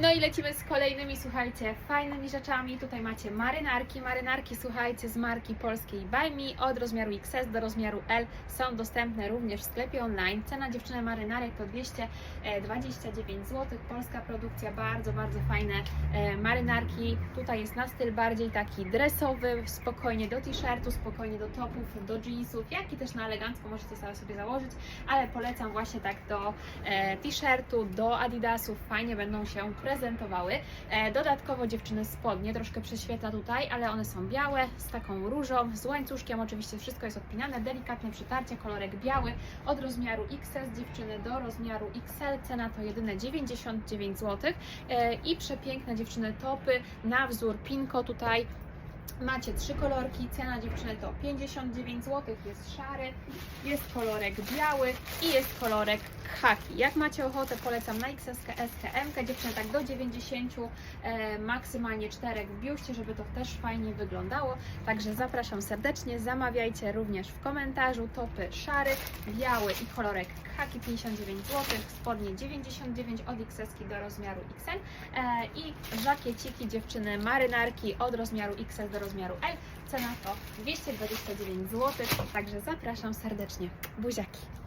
No i lecimy z kolejnymi, słuchajcie, fajnymi rzeczami. Tutaj macie marynarki. Marynarki, słuchajcie, z marki polskiej Buy od rozmiaru XS do rozmiaru L są dostępne również w sklepie online. Cena dziewczyny marynarek to 229 zł. Polska produkcja, bardzo, bardzo fajne e, marynarki. Tutaj jest na styl bardziej taki dresowy, spokojnie do t-shirtu, spokojnie do topów, do jeansów, jak i też na elegancko możecie sobie założyć, ale polecam właśnie tak do e, t-shirtu, do adidasów, fajnie będą się prezentowały. E, dodatkowo dziewczyny spodnie, troszkę prześwietla tutaj, ale one są białe, z taką różą, z łańcuszkiem, oczywiście wszystko jest odpinane, delikatne przytarcie, kolorek biały, od rozmiaru XS dziewczyny do rozmiaru XL, cena to jedyne 99 zł e, i przepiękne dziewczyny topy na wzór pinko tutaj. Macie trzy kolorki, cena dziewczyny to 59 zł, jest szary, jest kolorek biały i jest kolorek khaki. Jak macie ochotę, polecam na XS, SKM, dziewczyny tak do 90, e, maksymalnie 4 w biuście, żeby to też fajnie wyglądało. Także zapraszam serdecznie, zamawiajcie również w komentarzu topy szary, biały i kolorek khaki 59 zł, spodnie 99 od XS do rozmiaru XL e, i żakieciki dziewczyny marynarki od rozmiaru XL do rozmiaru L. Cena to 229 zł, także zapraszam serdecznie. Buziaki!